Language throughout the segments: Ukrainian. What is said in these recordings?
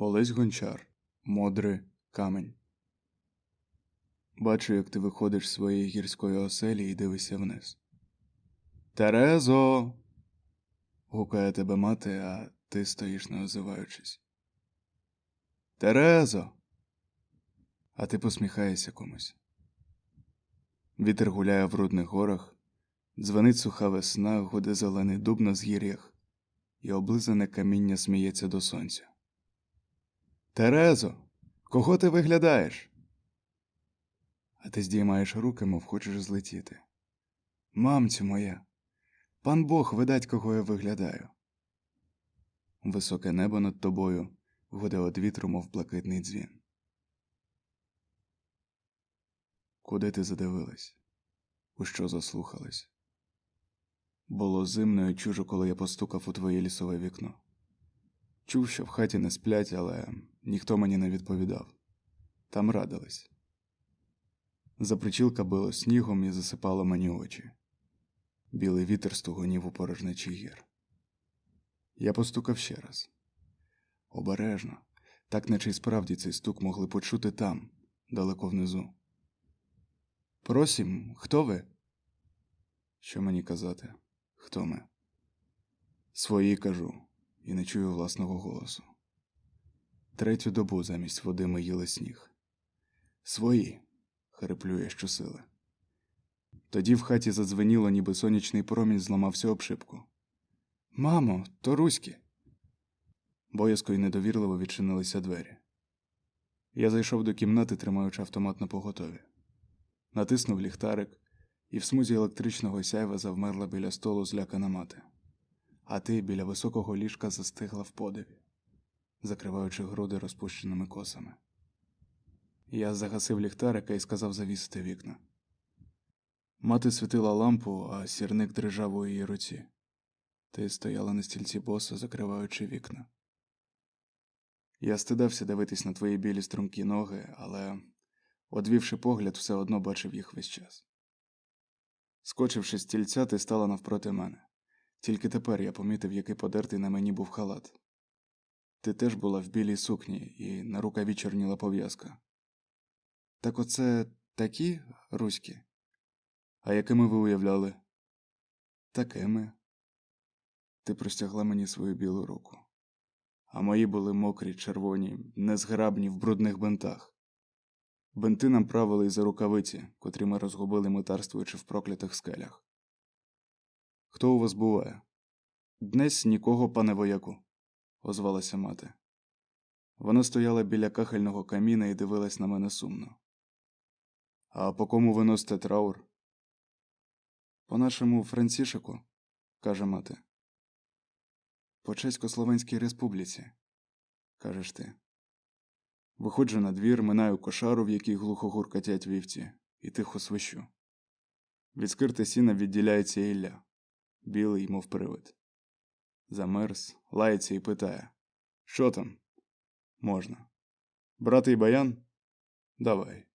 Олесь Гончар. Модрий камень. Бачу, як ти виходиш з своєї гірської оселі і дивишся вниз. Терезо. гукає тебе мати, а ти стоїш не озиваючись. Терезо. А ти посміхаєшся комусь. Вітер гуляє в рудних горах, дзвонить суха весна, гуде зелений дуб на згір'ях, і облизане каміння сміється до сонця. Терезо, кого ти виглядаєш? А ти здіймаєш руки, мов хочеш злетіти. Мамцю моя, пан Бог видать, кого я виглядаю. Високе небо над тобою гуде од вітру, мов блакитний дзвін. Куди ти задивилась? У що заслухалась? Було зимно і чужо, коли я постукав у твоє лісове вікно. Чув, що в хаті не сплять, але ніхто мені не відповідав. Там радились. Запричілка било снігом і засипало мені очі. Білий вітер стугонів у порожнечі гір. Я постукав ще раз. Обережно, так наче й справді цей стук могли почути там, далеко внизу. Просім, хто ви? Що мені казати? Хто ми? Свої кажу, і не чую власного голосу. Третю добу замість води ми їли сніг. Свої, хриплює щосили. Тоді в хаті задзвеніло, ніби сонячний промінь зламався обшипку. Мамо, то руські. Боязко й недовірливо відчинилися двері. Я зайшов до кімнати, тримаючи автомат на поготові. Натиснув ліхтарик, і в смузі електричного сяйва завмерла біля столу злякана мати. А ти біля високого ліжка застигла в подиві, закриваючи груди розпущеними косами. Я загасив ліхтарика і сказав завісити вікна. Мати світила лампу, а сірник дрижав у її руці. Ти стояла на стільці босо, закриваючи вікна. Я стидався дивитись на твої білі струмкі ноги, але, одвівши погляд, все одно бачив їх весь час. Скочивши з стільця, ти стала навпроти мене. Тільки тепер я помітив, який подертий на мені був халат. Ти теж була в білій сукні, і на рукаві чорніла пов'язка. Так оце такі руські? А якими ви уявляли? Такими. Ти простягла мені свою білу руку. А мої були мокрі, червоні, незграбні в брудних бинтах. Бинти нам правили й за рукавиці, котрі ми розгубили митарствуючи в проклятих скелях. Хто у вас буває? Днесь нікого, пане вояку, озвалася мати. Вона стояла біля кахельного каміна і дивилась на мене сумно. А по кому ви носите траур? По нашому Францішику, каже мати. По Чесько-Словенській республіці, кажеш ти. Виходжу на двір, минаю кошару, в якій глухо гуркотять вівці, і тихо свищу. Від скирти сіна відділяється Ілля, білий, мов привид. Замерз, лається і питає Що там? Можна. Брати й баян? Давай.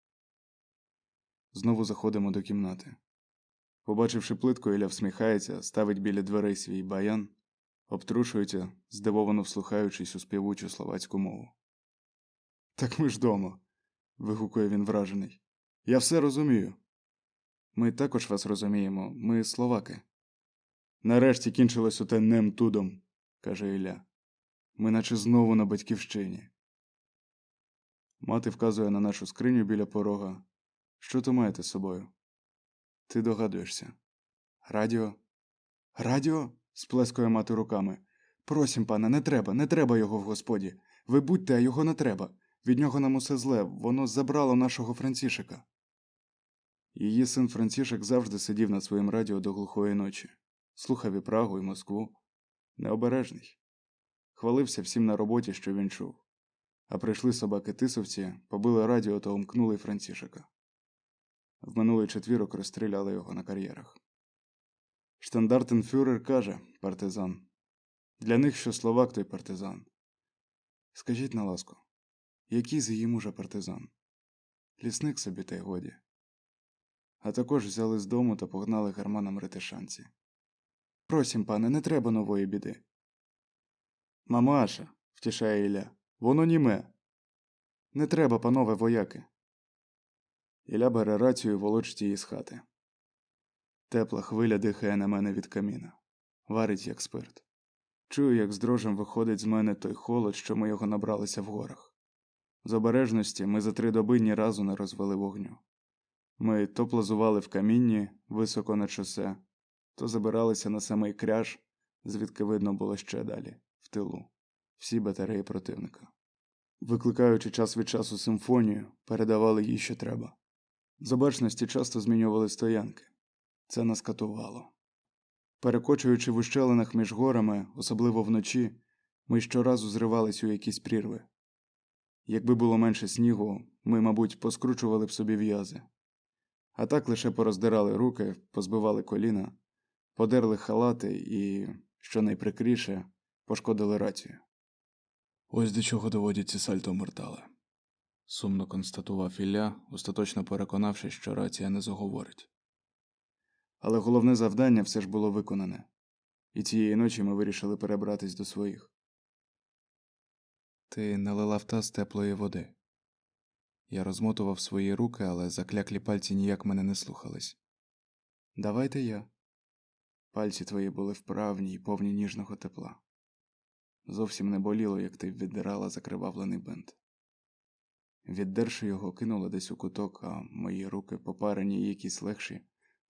Знову заходимо до кімнати. Побачивши плитку, Ілля всміхається, ставить біля дверей свій баян, обтрушується, здивовано вслухаючись у співучу словацьку мову. Так ми ж дома. вигукує він вражений. Я все розумію. Ми також вас розуміємо, ми словаки. Нарешті кінчилось оте нем тудом, каже Ілля. Ми наче знову на батьківщині. Мати вказує на нашу скриню біля порога. Що то маєте з собою? Ти догадуєшся. Радіо? Радіо? сплескує мати руками. Просім, пане, не треба, не треба його в господі. Ви будьте, а його не треба. Від нього нам усе зле, воно забрало нашого Францішика. Її син Францішик завжди сидів над своїм радіо до глухої ночі, слухав і Прагу, і Москву. Необережний. Хвалився всім на роботі, що він чув. А прийшли собаки тисовці, побили радіо та умкнули Францішика. В минулий четвірок розстріляли його на кар'єрах. Штандартенфюрер каже партизан. Для них що словак, той партизан. Скажіть на ласку, який з її мужа партизан? Лісник собі та й годі. А також взяли з дому та погнали гарманам ретишанці. Просім, пане, не треба нової біди. Мамаша, втішає Ілля, Воно німе. Не треба, панове вояки. Ілля бере рацію і волочить її з хати. Тепла хвиля дихає на мене від каміна, варить, як спирт. Чую, як з дрожем виходить з мене той холод, що ми його набралися в горах. З обережності ми за три доби ні разу не розвели вогню. Ми то плазували в камінні високо над шосе, то забиралися на самий кряж, звідки видно було ще далі, в тилу, всі батареї противника. Викликаючи час від часу симфонію, передавали їй, що треба. З обачності часто змінювали стоянки. Це нас катувало. Перекочуючи в ущелинах між горами, особливо вночі, ми щоразу зривались у якісь прірви. Якби було менше снігу, ми, мабуть, поскручували б собі в'язи. А так лише пороздирали руки, позбивали коліна, подерли халати і, що найприкріше, пошкодили рацію. Ось до чого доводять ці сальто мортали. Сумно констатував Ілля, остаточно переконавшись, що рація не заговорить. Але головне завдання все ж було виконане, і цієї ночі ми вирішили перебратись до своїх. Ти налила в таз теплої води. Я розмотував свої руки, але закляклі пальці ніяк мене не слухались. Давайте я. Пальці твої були вправні й повні ніжного тепла. Зовсім не боліло, як ти віддирала закривавлений бинт. Віддерши його, кинула десь у куток, а мої руки, попарені якісь легші,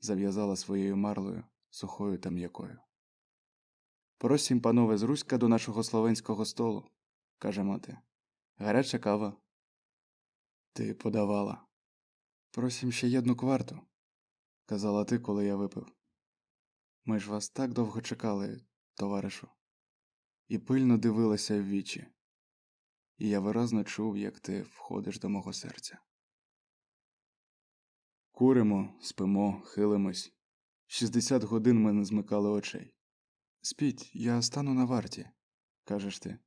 зав'язала своєю марлею, сухою та м'якою. Просім, панове з Руська, до нашого словенського столу, каже мати. Гаряча кава. Ти подавала. Просім ще єдну кварту, казала ти, коли я випив. Ми ж вас так довго чекали, товаришу, і пильно дивилася в вічі, і я виразно чув, як ти входиш до мого серця. Куримо, спимо, хилимось. Шістдесят годин ми не змикали очей. Спіть, я стану на варті, кажеш ти.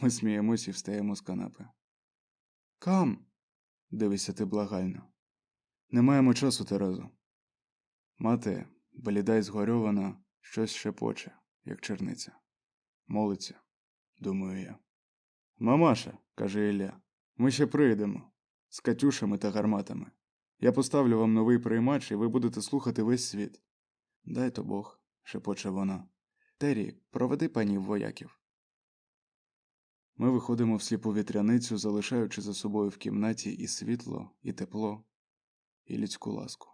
Ми сміємось і встаємо з канапи. Кам. дивишся ти благально. Не маємо часу, Терезо. Мати, бліда й згорьована, щось шепоче, як черниця. Молиться, думаю я. Мамаша, каже Ілля, ми ще прийдемо з катюшами та гарматами. Я поставлю вам новий приймач, і ви будете слухати весь світ. Дай то Бог, шепоче вона. Террі, проведи панів вояків. Ми виходимо в сліпу вітряницю, залишаючи за собою в кімнаті і світло, і тепло, і людську ласку.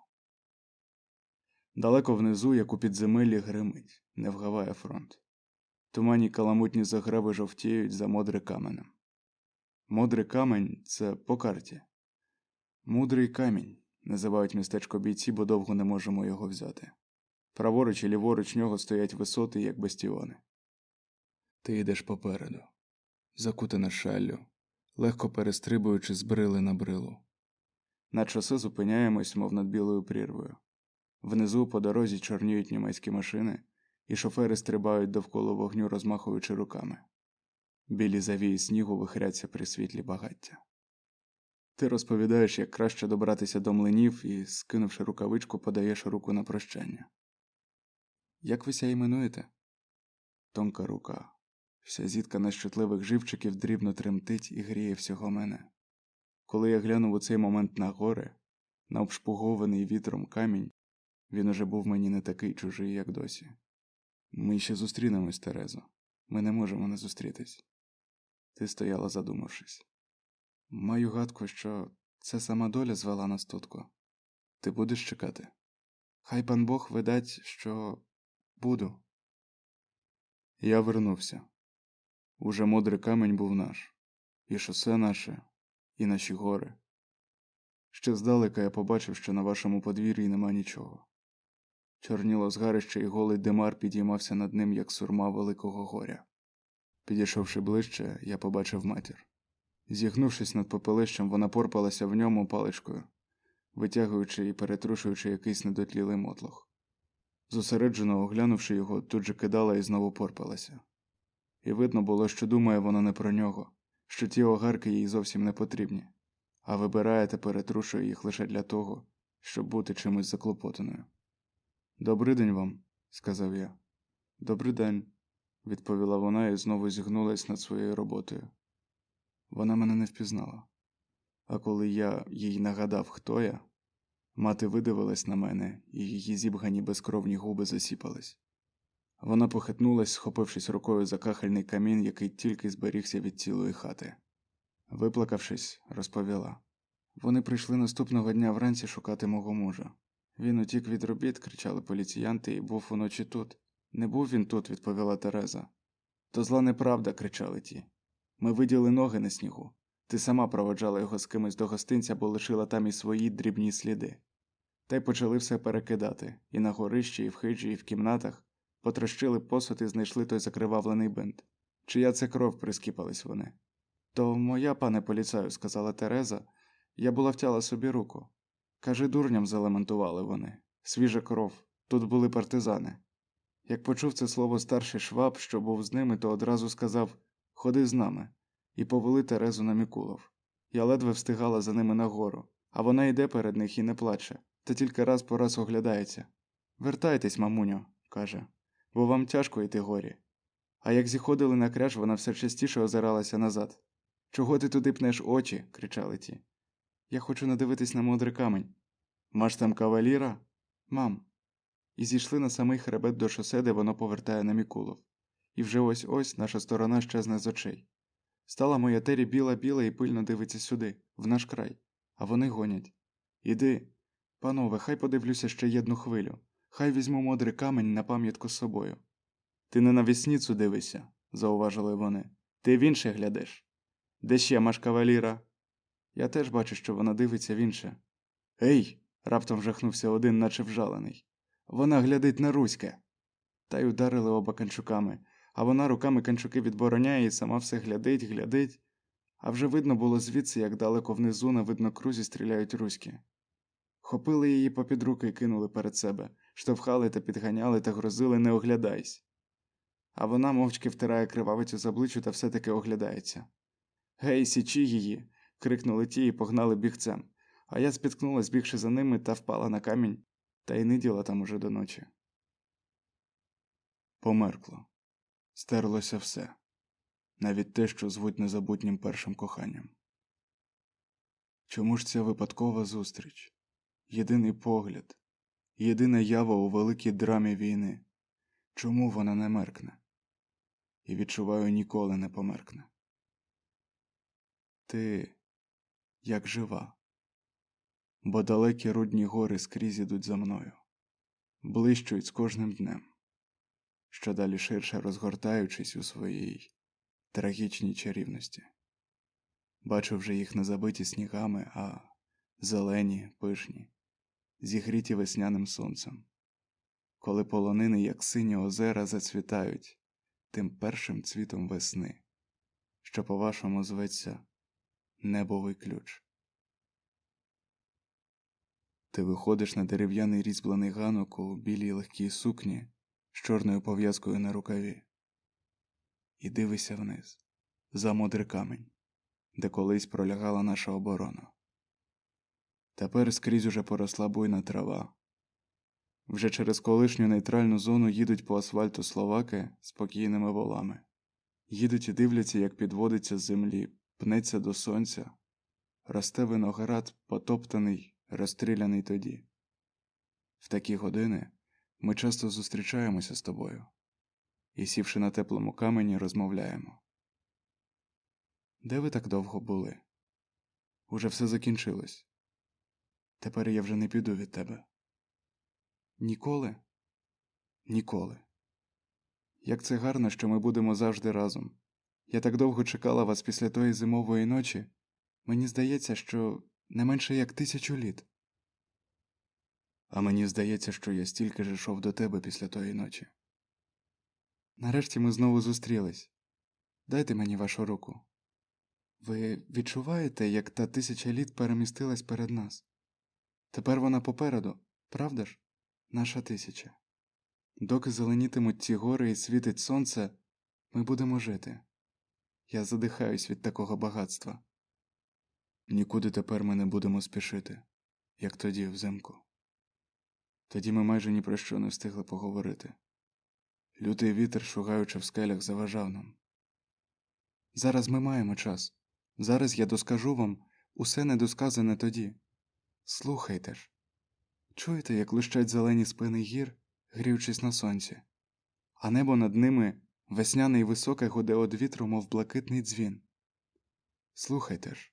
Далеко внизу, як у підземеллі, гримить, не вгаває фронт. Туманні каламутні заграви жовтіють за модри каменем. Модрий камень це по карті. Мудрий камінь називають містечко бійці, бо довго не можемо його взяти. Праворуч і ліворуч нього стоять висоти, як бастіони. Ти йдеш попереду, закутана шаллю, легко перестрибуючи з брили на брилу. На часи зупиняємось, мов над білою прірвою. Внизу по дорозі чорніють німецькі машини, і шофери стрибають довкола вогню, розмахуючи руками. Білі завії снігу вихряться при світлі багаття. Ти розповідаєш, як краще добратися до млинів і, скинувши рукавичку, подаєш руку на прощання. Як ви ся іменуєте? Тонка рука, вся зіткана з чутливих живчиків дрібно тремтить і гріє всього мене. Коли я глянув у цей момент на гори, на обшпугований вітром камінь, він уже був мені не такий чужий, як досі. Ми ще зустрінемось, Терезо. Ми не можемо не зустрітись. Ти стояла, задумавшись. Маю гадку, що це сама доля звела нас тутко. Ти будеш чекати? Хай пан Бог видать, що буду. Я вернувся. Уже мудрий камінь був наш, і шосе наше, і наші гори. Ще здалека я побачив, що на вашому подвір'ї нема нічого. Чорніло згарище і голий димар підіймався над ним, як сурма великого горя. Підійшовши ближче, я побачив матір. Зігнувшись над попелищем, вона порпалася в ньому паличкою, витягуючи і перетрушуючи якийсь недотлілий мотлох. Зосереджено оглянувши його, тут же кидала і знову порпалася. І видно було, що думає вона не про нього, що ті огарки їй зовсім не потрібні, а вибирає та перетрушує їх лише для того, щоб бути чимось заклопотаною. Добрий день вам, сказав я. Добрий день, відповіла вона і знову зігнулась над своєю роботою. вона мене не впізнала. А коли я їй нагадав, хто я, мати видивилась на мене, і її зібгані безкровні губи засіпались. Вона похитнулась, схопившись рукою за кахельний камін, який тільки зберігся від цілої хати. Виплакавшись, розповіла. Вони прийшли наступного дня вранці шукати мого мужа. Він утік від робіт, кричали поліціянти, і був уночі тут. Не був він тут, відповіла Тереза. То зла неправда, кричали ті. Ми виділи ноги на снігу. Ти сама проводжала його з кимось до гостинця, бо лишила там і свої дрібні сліди. Та й почали все перекидати і на горищі, і в хиджі, і в кімнатах, потрощили посуд і знайшли той закривавлений бинт. Чия це кров прискіпались вони. То моя, пане поліцаю, сказала Тереза, я була втяла собі руку. Каже, дурням залементували вони. Свіжа кров, тут були партизани. Як почув це слово старший шваб, що був з ними, то одразу сказав Ходи з нами, і повели Терезу на Мікулов. Я ледве встигала за ними нагору, а вона йде перед них і не плаче, та тільки раз по раз оглядається. Вертайтесь, мамуню, каже, бо вам тяжко йти горі. А як зіходили на кряж, вона все частіше озиралася назад. Чого ти туди пнеш очі? кричали ті. Я хочу надивитись на мудрий камінь. Маш там каваліра? Мам. І зійшли на самий хребет до шосе, де воно повертає на Мікулов. І вже ось ось наша сторона щезне з очей. Стала моя тері біла-біла і пильно дивиться сюди, в наш край, а вони гонять. Іди, панове, хай подивлюся ще єдну хвилю, хай візьму мудрий камінь на пам'ятку з собою. Ти не на вісніцу дивишся, зауважили вони. Ти в інше глядиш. Де ще маш каваліра? Я теж бачу, що вона дивиться в інше. Ей. Раптом жахнувся один, наче вжалений. Вона глядить на Руське. Та й ударили оба канчуками, а вона руками канчуки відбороняє і сама все глядить, глядить. А вже видно було звідси, як далеко внизу на виднокрузі стріляють руські. Хопили її попід руки і кинули перед себе, штовхали та підганяли та грозили не оглядайсь. А вона мовчки втирає кривавицю з обличчю та все-таки оглядається. Гей, січі її. крикнули ті і погнали бігцем, а я спіткнулась, бігши за ними, та впала на камінь, та й не діла там уже до ночі. Померкло. Стерлося все, навіть те, що звуть незабутнім першим коханням. Чому ж ця випадкова зустріч? Єдиний погляд, єдина ява у великій драмі війни. Чому вона не меркне? І відчуваю, ніколи не померкне. Ти як жива, бо далекі рудні гори скрізь ідуть за мною, блищують з кожним днем, що далі ширше розгортаючись у своїй трагічній чарівності. Бачу вже їх не забиті снігами, а зелені, пишні, зігріті весняним сонцем, коли полонини, як сині озера, зацвітають тим першим цвітом весни, що по вашому зветься небовий ключ. Ти виходиш на дерев'яний різьблений ганок у білій легкій сукні з чорною пов'язкою на рукаві, і дивишся вниз, за мудрий камінь, де колись пролягала наша оборона. Тепер скрізь уже поросла буйна трава. Вже через колишню нейтральну зону їдуть по асфальту словаки спокійними волами, їдуть і дивляться, як підводиться з землі пнеться до сонця, росте виноград, потоптаний, розстріляний тоді. В такі години ми часто зустрічаємося з тобою і, сівши на теплому камені, розмовляємо. Де ви так довго були? Уже все закінчилось. Тепер я вже не піду від тебе. Ніколи? Ніколи. Як це гарно, що ми будемо завжди разом. Я так довго чекала вас після тої зимової ночі. Мені здається, що не менше як тисячу літ. А мені здається, що я стільки ж йшов до тебе після тої ночі. Нарешті ми знову зустрілись. Дайте мені вашу руку. Ви відчуваєте, як та тисяча літ перемістилась перед нас? Тепер вона попереду, правда ж? Наша тисяча. Доки зеленітимуть ці гори і світить сонце, ми будемо жити. Я задихаюсь від такого багатства. Нікуди тепер ми не будемо спішити, як тоді, взимку. Тоді ми майже ні про що не встигли поговорити. Лютий вітер, шугаючи в скелях, заважав нам. Зараз ми маємо час. Зараз я доскажу вам усе недосказане тоді. Слухайте ж. Чуєте, як лущать зелені спини гір, гріючись на сонці, а небо над ними весняне й високе гуде од вітру, мов блакитний дзвін. Слухайте ж,